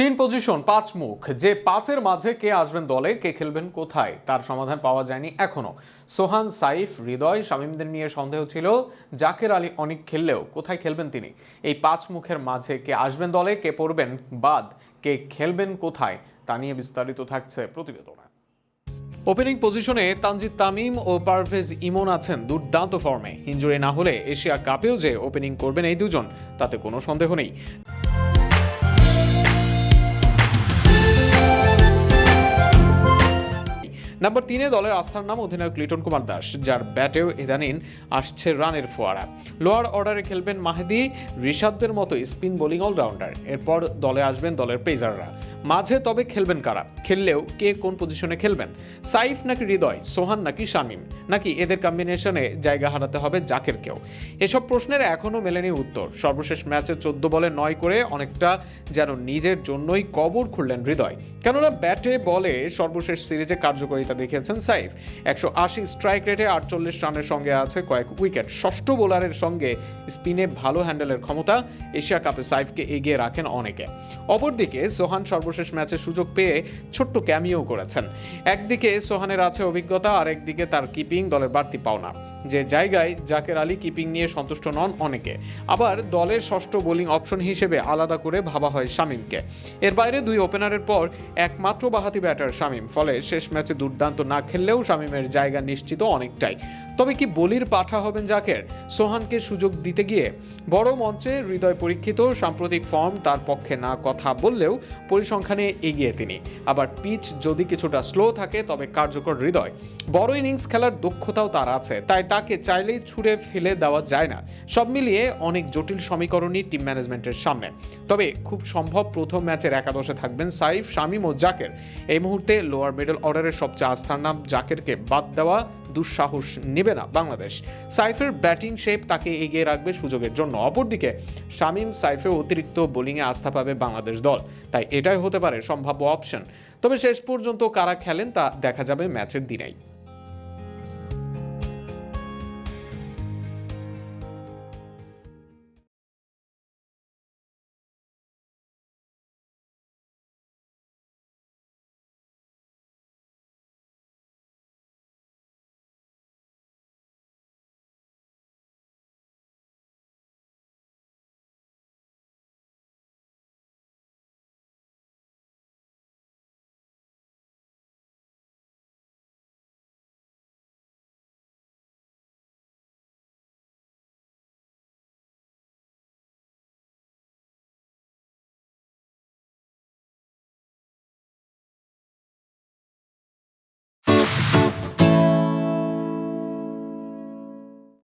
তিন পজিশন পাঁচ মুখ। যে পাঁচের মাঝে কে আসবেন দলে, কে খেলবেন কোথায়, তার সমাধান পাওয়া যায়নি এখনও। সোহান, সাইফ, হৃদয়, শামীমদের নিয়ে সন্দেহ ছিল জাকের আলী অনেক খেললেও কোথায় খেলবেন তিনি? এই পাঁচ মুখের মাঝে কে আসবেন দলে, কে পড়বেন বাদ, কে খেলবেন কোথায়, তা নিয়ে বিস্তারিত থাকছে প্রতিবেদনে। ওপেনিং পজিশনে তানজিদ তামিম ও পারভেজ ইমন আছেন দুর্দান্ত ফর্মে ইঞ্জুরি না হলে এশিয়া কাপেও যে ওপেনিং করবেন এই দুজন, তাতে কোনো সন্দেহ নেই। নাম্বার তিনে দলের আস্থার নাম অধিনায়ক লিটন কুমার দাস, যার ব্যাটেও ইদানিন আসছে রানের ফোয়ারা। লোয়ার অর্ডারে খেলবেন মাহেদি, রিশাদদের মতো স্পিন বোলিং অলরাউন্ডার। এরপর দলে আসবেন দলের পেজাররা মাঝে তবে খেলবেন কারা? খেললেও কে কোন পজিশনে খেলবেন? সাইফ নাকি হৃদয়, সোহান নাকি শামিম? নাকি এদের কম্বিনেশনে জায়গা হারাতে হবে জাকেরকেও এসব প্রশ্নের এখনও মেলেনি উত্তর। সর্বশেষ ম্যাচে চোদ্দ বলে নয় করে অনেকটা যেন নিজের জন্যই কবর খুললেন হৃদয়। কেননা ব্যাটে বলে সর্বশেষ সিরিজে কার্যকারিতা দেখিয়েছেন সাইফ। একশো আশি স্ট্রাইক রেটে আটচল্লিশ রানের সঙ্গে আছে কয়েক উইকেট। ষষ্ঠ বোলারের সঙ্গে স্পিনে ভালো হ্যান্ডেলের ক্ষমতা এশিয়া কাপে সাইফকে এগিয়ে রাখেন অনেকে। অপরদিকে সোহান সর্বশেষ ম্যাচে সুযোগ পেয়ে ছোট্ট ক্যামিও করেছেন। একদিকে সোহানের আছে অভিজ্ঞতা আর একদিকে তার কিপিং, দলের বাড়তি পাওনা। যে জায়গায় জাকের আলী কিপিং নিয়ে সন্তুষ্ট নন অনেকে। আবার দলের ষষ্ঠ বোলিং অপশন হিসেবে আলাদা করে ভাবা হয় শামীমকে। এর বাইরে দুই ওপেনারের পর একমাত্র বাহাতি ব্যাটার শামিম। ফলে শেষ ম্যাচে দুর্দান্ত না খেললেও শামীমের জায়গা নিশ্চিত অনেকটাই। তবে কি বলির পাঠা হবেন জাকের? সোহানকে সুযোগ দিতে গিয়ে বড় মঞ্চে হৃদয় পরীক্ষিত, সাম্প্রতিক ফর্ম তার পক্ষে না কথা বললেও পরিসংখ্যানে এগিয়ে তিনি। আবার পিচ যদি কিছুটা স্লো থাকে, তবে কার্যকর হৃদয়। বড় ইনিংস খেলার দক্ষতাও তার আছে, তাই তাকে চাইলেই ছুঁড়ে ফেলে দেওয়া যায় না। সব মিলিয়ে অনেক জটিল সমীকরণই টিম ম্যানেজমেন্টের সামনে। তবে খুব সম্ভব প্রথম ম্যাচের একাদশে থাকবেন সাইফ, শামিম ও জাকের। এই মুহূর্তে লোয়ার মিডল অর্ডারের সবচেয়ে আস্থার নাম জাকেরকে বাদ দেওয়া দুঃসাহস নেবে না বাংলাদেশ। সাইফের ব্যাটিং শেপ তাকে এগিয়ে রাখবে সুযোগের জন্য। অপরদিকে, শামিম সাইফে অতিরিক্ত বোলিংয়ে আস্থা পাবে বাংলাদেশ দল। তাই এটাই হতে পারে সম্ভাব্য অপশন। তবে শেষ পর্যন্ত কারা খেলেন তা দেখা যাবে ম্যাচের দিনেই।